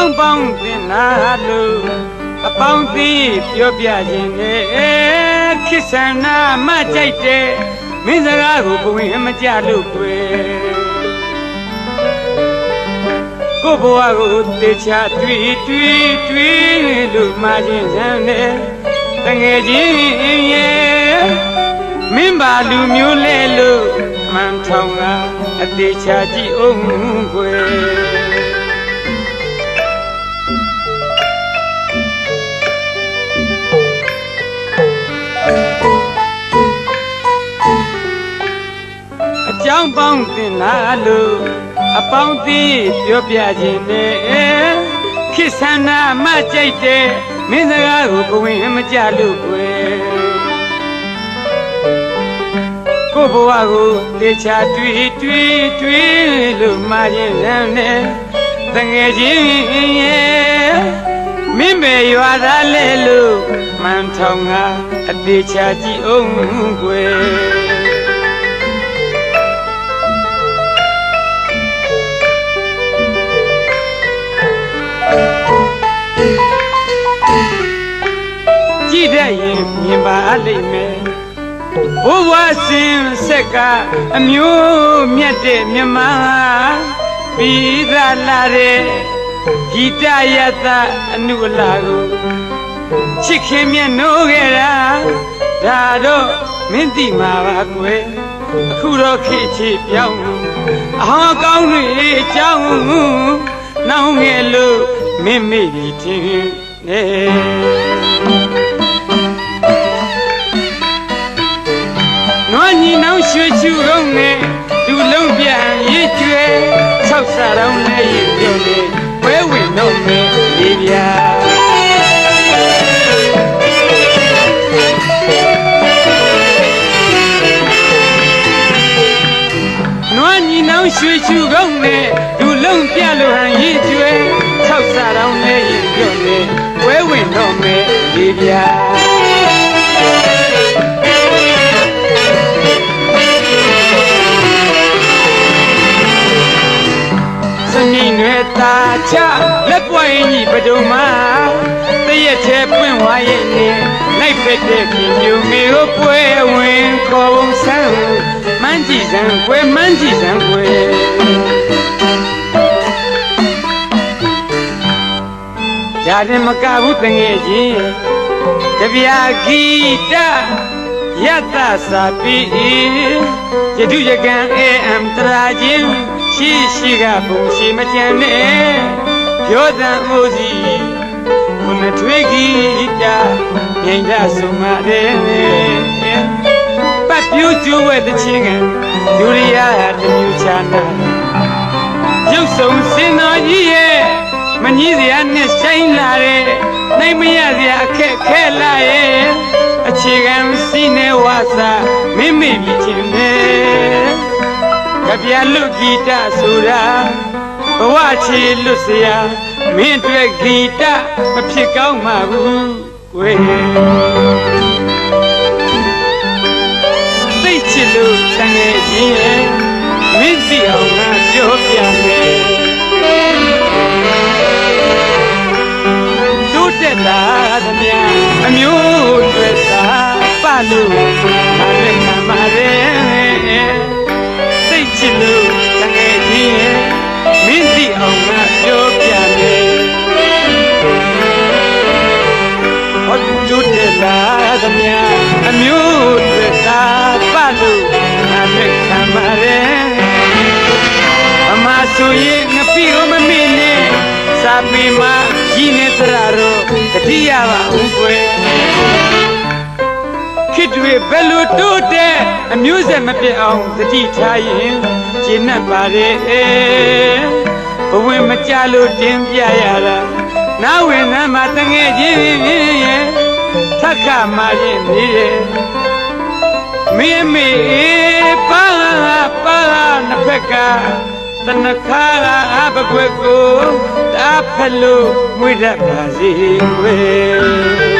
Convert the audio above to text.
င်းပေါင်းသင်လာလို့အပေါင်းသိပြောပြခြင်းနဲ့ခိဆန္နာမကြိုက်တဲ့မင်းစကားကိုဘဝင်မကြလို့ကွယ်ကိုဘဝကိုတေချာတွေ့တွေ့တွေ့လို့မှခြင်းစမ်းနဲ့တငယ်ချင်းရဲ့မင်းပါလူမျိုးလဲလို့မှန်ထောင်ကအသေးချာကြည့်အောင်ကွယ် င်းပေါင်းတင်လာလို့အပေါင်းသိပြောပြခြင်းနဲ့ခိဆန္နာမကြိုက်တဲ့မင်းစကားကိုဘဝင်မကြလို့ကွယ်ကိုဘဝကိုတေချာတွေ့တွေ့တွေ့လို့မှာခြင်းရမ်းနဲ့တငယ်ချင်းရဲ့မင်းမေရွာသားလဲလို့မှန်ထောင်ကအသေးချာကြည့်အောင်ကွယ် လိမ့်မယ်ဘိုးဘွားစင်ဆက်ကအမျိုးမြတ်တဲ့မြမပြီးသလာတဲ့ဂီတယတအနုအလာကိုချစ်ခင်မြတ်နိုးခဲ့တာဒါတော့မင်းတိမှာပါကွယ်အခုတော့ခေတ်ချေပြောင်းအဟောင်းကောင်းတွေအကြောင်းနှောင်းငယ်လို့မင်းမေ့ပြီးထင်နေ ညီနောင်ရွှေချူကုန်းနဲ့လူလုံးပြန်ရစ်ကျွဲဆောက်စားတော့လဲရစ်ပြုံးနေဝဲဝင်တော့မယ်ဒီပြာနွားညီနောင်ရွှေချူကုန်းနဲ့လူလုံးပြလို့ဟန်ရစ်ကျွဲဆောက်စားတော့လဲရစ်ပြုံးနေဝဲဝင်တော့မယ်ဒီပြာ နွယ်တာချလက်ပွိုင်းကြီးပဒုံမတရက်သေးပွင့်ဝါရဲ့နေလိုက်ဖက်တဲ့ခင်မျိုးမေကိုပွဲဝင်ခေါ်ဝဆန်းမန်းကြည့်စံကွယ်မန်းကြည့်စံကွယ်ဒါရင်မကဘူးတငယ်ချင်းတပြာဂီတယတ္တစာပိယတုယကံအေအံတရာချင်း ရှိရှိကဘုံရှိမကြံနဲ့ပြောသံအိုစီခုနထွေးဂီတမြိုင်တဆုံမတဲ့ပတ်ပြူကျိုးဝဲတဲ့ချင်းကဒုရိယာတမျိုးချာနာရုပ်ဆုံးစင်တော်ကြီးရဲ့မကြီးစရာနဲ့ဆိုင်လာတဲ့နိုင်မရစရာအခက်ခဲလာရဲ့အခြေခံစီနေဝါစာမင်းမေ့ပြီးခြင်းပဲ ပြန်လွတ်ဂီတဆိုတာဘဝချေလွတ်စရာမင်းတွေ့ဂီတမဖြစ်ကောင်းမှာဘူးကွယ်သိချစ်လို့တန်ငယ်ချင်းရဲ့မင်းစီအောင်ငါပြောပြမယ်တို့တက်လာသမျှအမျိုးတွေသာပလို့ သမျှအမျိုးတွေသာပလို့မလည်းခံပါရဲ့အမဆိုရင်ငပိဟမမေနဲ့စာပေမှာကြီးနေသရတော့တတိယပါဦးကွယ်ခေတ်တွေဘယ်လိုတိုးတဲ့အမျိုးဆက်မပြတ်အောင်တတိထားရင်ကျင့်တ်ပါရဲ့ဘဝင်မကြလို့တင်ပြရတာနားဝင်နှမ်းမှာတငယ်ချင်းရဲ့ ထက်ခမာရင်နေရဲ့မင်းမေပါပါနှစ်ဖက်ကတနခါအဘကွယ်ကိုတာဖလို့မွေးတတ်ပါစေကွယ်